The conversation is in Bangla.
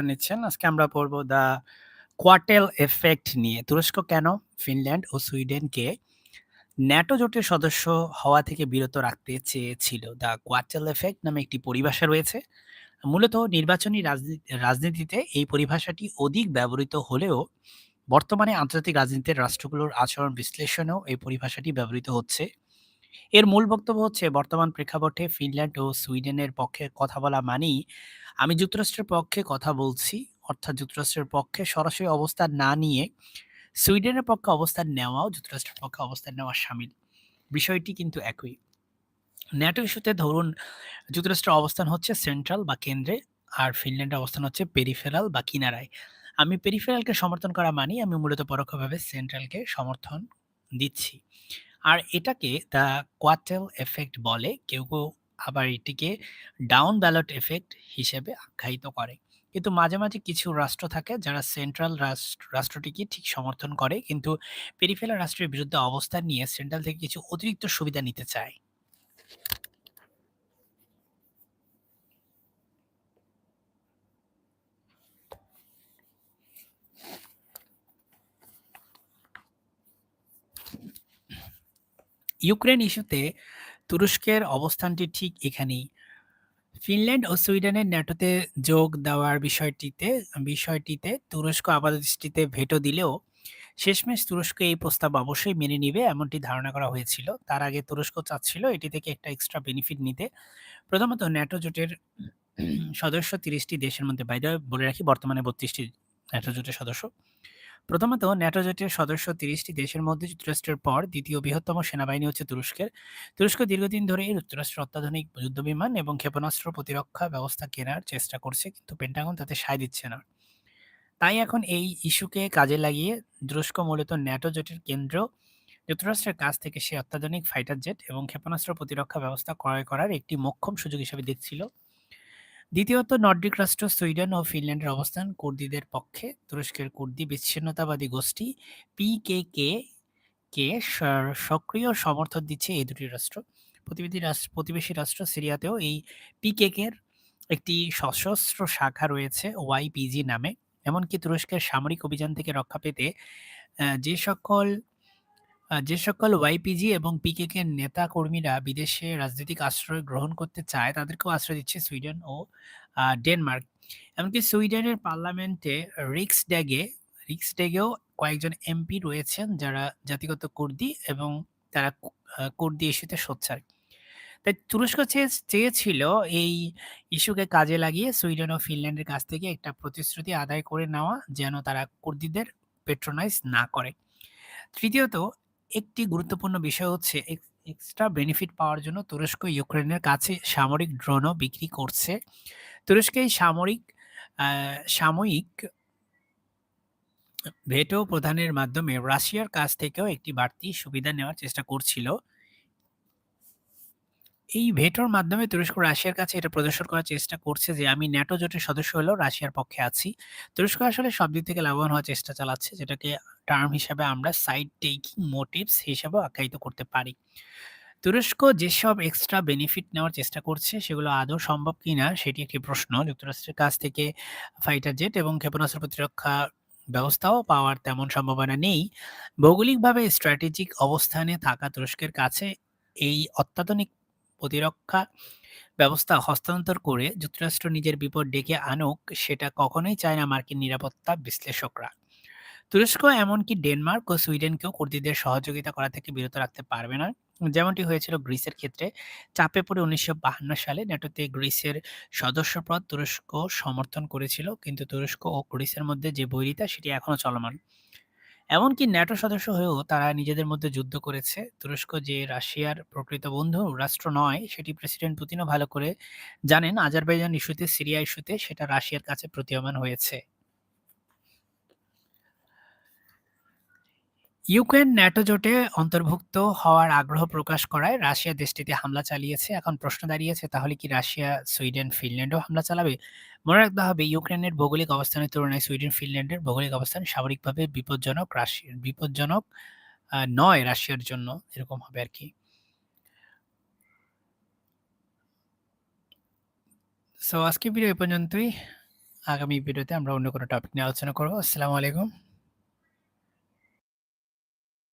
নিচ্ছেন। আজকে আমরা পড়ব দ্য কোয়ার্টেল এফেক্ট নিয়ে। তুরস্ক কেন ফিনল্যান্ড ও সুইডেনকে ন্যাটো জোটের সদস্য হওয়া থেকে বিরত রাখতে চেয়েছিল? দ্য কোয়ার্টেল এফেক্ট নামে একটি পরিভাষা রয়েছে। মূলত নির্বাচনী রাজনী, রাজনীতিতে এই পরিভাষাটি অধিক ব্যবহৃত হলেও বর্তমানে আন্তর্জাতিক রাজনীতির রাষ্ট্রগুলোর আচরণ বিশ্লেষণেও এই পরিভাষাটি ব্যবহৃত হচ্ছে। এর মূল বক্তব্য হচ্ছে, বর্তমান প্রেক্ষাপটে ফিনল্যান্ড ও সুইডেনের পক্ষে কথা বলা মানেই আমি যুক্তরাষ্ট্রের পক্ষে কথা বলছি, অর্থাৎ যুক্তরাষ্ট্রের পক্ষে সরাসরি অবস্থান না নিয়ে সুইডেনের পক্ষে অবস্থান নেওয়াও, যুক্তরাষ্ট্রের পক্ষে অবস্থান নেওয়া সামিল। বিষয়টি কিন্তু একই। ন্যাটো ইস্যুতে ধরুন যুক্তরাষ্ট্রের অবস্থান হচ্ছে সেন্ট্রাল বা কেন্দ্রে, আর ফিনল্যান্ডের অবস্থান হচ্ছে পেরিফেরাল বা কিনারায়। আমি পেরিফেরালকে সমর্থন করা মানি আমি মূলত পরোক্ষভাবে সেন্ট্রালকে সমর্থন দিচ্ছি। আর এটাকে দ্য কোয়াটেল এফেক্ট বলে, কেউ কেউ আবার এটিকে ডাউন ব্যালট এফেক্ট হিসেবে আখ্যায়িত করে। কিন্তু মাঝে মাঝে কিছু রাষ্ট্র থাকে যারা সেন্ট্রাল রাষ্ট্র, রাষ্ট্রটিকে ঠিক সমর্থন করে কিন্তু পেরিফেরাল রাষ্ট্রের বিরুদ্ধে অবস্থান নিয়ে সেন্ট্রাল থেকে কিছু অতিরিক্ত সুবিধা নিতে চায়। ইউক্রেন ইস্যুতে তুরস্কের অবস্থানটি ঠিক এখানেই। ফিনল্যান্ড ও সুইডেনের ন্যাটোতে যোগ দেওয়ার বিষয়টিতে বিষয়টিতে তুরস্ক আপাতদৃষ্টিতে ভেটো দিলেও শেষমেশ তুরস্ক এই প্রস্তাব অবশ্যই মেনে নিবে এমনটি ধারণা করা হয়েছিল। তার আগে তুরস্ক চাচ্ছিল এটি থেকে একটা এক্সট্রা বেনিফিট নিতে। প্রথমত ন্যাটো জোটের সদস্য তিরিশটি দেশের মধ্যে বাইরে বলে রাখি, বর্তমানে বত্রিশটি ন্যাটো জোটের সদস্য। প্রথমত, ন্যাটো জোটের সদস্য তিরিশটি দেশের মধ্যে যুক্তরাষ্ট্রের পর দ্বিতীয় বৃহত্তম সেনাবাহিনী হচ্ছে তুরস্কের। তুরস্ক দীর্ঘদিন ধরে যুক্তরাষ্ট্রের অত্যাধুনিক যুদ্ধবিমান এবং ক্ষেপণাস্ত্র প্রতিরক্ষা ব্যবস্থা কেনার চেষ্টা করছে, কিন্তু পেন্টাগন তাতে সায় দিচ্ছে না। তাই এখন এই ইস্যুকে কাজে লাগিয়ে তুরস্ক মূলত ন্যাটো জোটের কেন্দ্র। যুক্তরাষ্ট্রের কাছ থেকে সে অত্যাধুনিক ফাইটার জেট এবং ক্ষেপণাস্ত্র প্রতিরক্ষা ব্যবস্থা ক্রয় করার একটি মোক্ষম সুযোগ হিসেবে দেখছিল। দ্বিতীয়ত, নর্ডিক রাষ্ট্র সুইডেন ও ফিনল্যান্ডের অবস্থান কুর্দিদের পক্ষে। তুরস্কের কুর্দি বিচ্ছিন্নতাবাদী গোষ্ঠী পিকেকে কে সক্রিয় সমর্থন দিচ্ছে এই দুটি রাষ্ট্র। প্রতিবেদী রাষ্ট্র, প্রতিবেশী রাষ্ট্র সিরিয়াতেও এই পিকেকের একটি সশস্ত্র শাখা রয়েছে ওয়াইপিজি নামে। এমনকি তুরস্কের সামরিক অভিযান থেকে রক্ষা পেতে যে সকল যে সকল ওয়াইপিজি এবং পিকেকে নেতা কর্মীরা বিদেশে রাজনৈতিক আশ্রয় গ্রহণ করতে চায়, তাদেরকেও আশ্রয় দিচ্ছে সুইডেন ও ডেনমার্ক। এমনকি সুইডেনের পার্লামেন্টে রিক্স ড্যাগে রিক্স ড্যাগেও কয়েকজন এমপি রয়েছেন যারা জাতিগত কুর্দি এবং তারা কুর্দি ইস্যুতে সোচ্চার। তাই তুরস্ক চেয়েছিল এই ইস্যুকে কাজে লাগিয়ে সুইডেন ও ফিনল্যান্ডের কাছ থেকে একটা প্রতিশ্রুতি আদায় করে নেওয়া, যেন তারা কুর্দিদের পেট্রোনাইজ না করে। তৃতীয়ত একটি গুরুত্বপূর্ণ বিষয় হচ্ছে এক্সট্রা বেনিফিট পাওয়ার জন্য তুরস্ক ইউক্রেনের কাছে সামরিক ড্রোনও বিক্রি করছে। তুরস্ক এই সামরিক সাময়িক ভেটো প্রদানের মাধ্যমে রাশিয়ার কাছ থেকেও একটি বাড়তি সুবিধা নেওয়ার চেষ্টা করছিল। এই ভেটোর মাধ্যমে তুরস্ক রাশিয়ার কাছে এটা প্রদর্শন করার চেষ্টা করছে যে আমি ন্যাটো জোটের সদস্য হলেও রাশিয়ার পক্ষে আছি। তুরস্ক আসলে সব দিক থেকে লাভবান হওয়ার চেষ্টা চালাচ্ছে, যেটাকে টার্ম হিসাবে আমরা সাইড টেকিং মোটিভস হিসাবেও আখ্যায়িত করতে পারি। তুরস্ক যেসব এক্সট্রা বেনিফিট নেওয়ার চেষ্টা করছে, সেগুলো আদৌ সম্ভব কিনা, সেটি একটি প্রশ্ন। যুক্তরাষ্ট্রের কাছ থেকে ফাইটার জেট এবং ক্ষেপণাস্ত্র প্রতিরক্ষা ব্যবস্থাও পাওয়ার তেমন সম্ভাবনা নেই। ভৌগোলিকভাবে স্ট্র্যাটেজিক অবস্থানে থাকা তুরস্কের কাছে এই অত্যাধুনিক প্রতিরক্ষা ব্যবস্থা হস্তান্তর করে যুক্তরাষ্ট্র নিজের বিপদ ডেকে আনুক, সেটা কখনোই চায় না মার্কিন নিরাপত্তা বিশ্লেষকরা। তুরস্ক এমনকি ডেনমার্ক ও সুইডেনকেও কুর্দিদের সহযোগিতা করা থেকে বিরত রাখতে পারবে না। যেমনটি হয়েছিল গ্রিসের ক্ষেত্রে, চাপে পড়ে উনিশশো সালে ন্যাটোতে গ্রিসের সদস্যপদ তুরস্ক সমর্থন করেছিল, কিন্তু তুরস্ক ও গ্রিসের মধ্যে যে বৈরিতা, সেটি এখনও চলমান। এমনকি ন্যাটো সদস্য হয়েও তারা নিজেদের মধ্যে যুদ্ধ করেছে। তুরস্ক যে রাশিয়ার প্রকৃত বন্ধু, রাষ্ট্র নয়, সেটি প্রেসিডেন্ট পুতিনও ভালো করে জানেন। আজারবাইজান ইস্যুতে, সিরিয়া ইস্যুতে সেটা রাশিয়ার কাছে প্রতীয়মান হয়েছে। ইউক্রেন ন্যাটো জোটে অন্তর্ভুক্ত হওয়ার আগ্রহ প্রকাশ করায় রাশিয়া দেশটিতে হামলা চালিয়েছে। এখন প্রশ্ন দাঁড়িয়েছে, তাহলে কি রাশিয়া, সুইডেন, ফিনল্যান্ডও হামলা চালাবে? মনে রাখতে হবে, ইউক্রেনের ভৌগোলিক অবস্থানের তুলনায় সুইডেন, ফিনল্যান্ডের ভৌগোলিক অবস্থান স্বাভাবিকভাবে বিপজ্জনক রাশিয়ার বিপজ্জনক নয় রাশিয়ার জন্য এরকম হবে আর কি। সো আজকে ভিডিও এ পর্যন্তই। আগামী ভিডিওতে আমরা অন্য কোনো টপিক নিয়ে আলোচনা করব। আসসালামু আলাইকুম।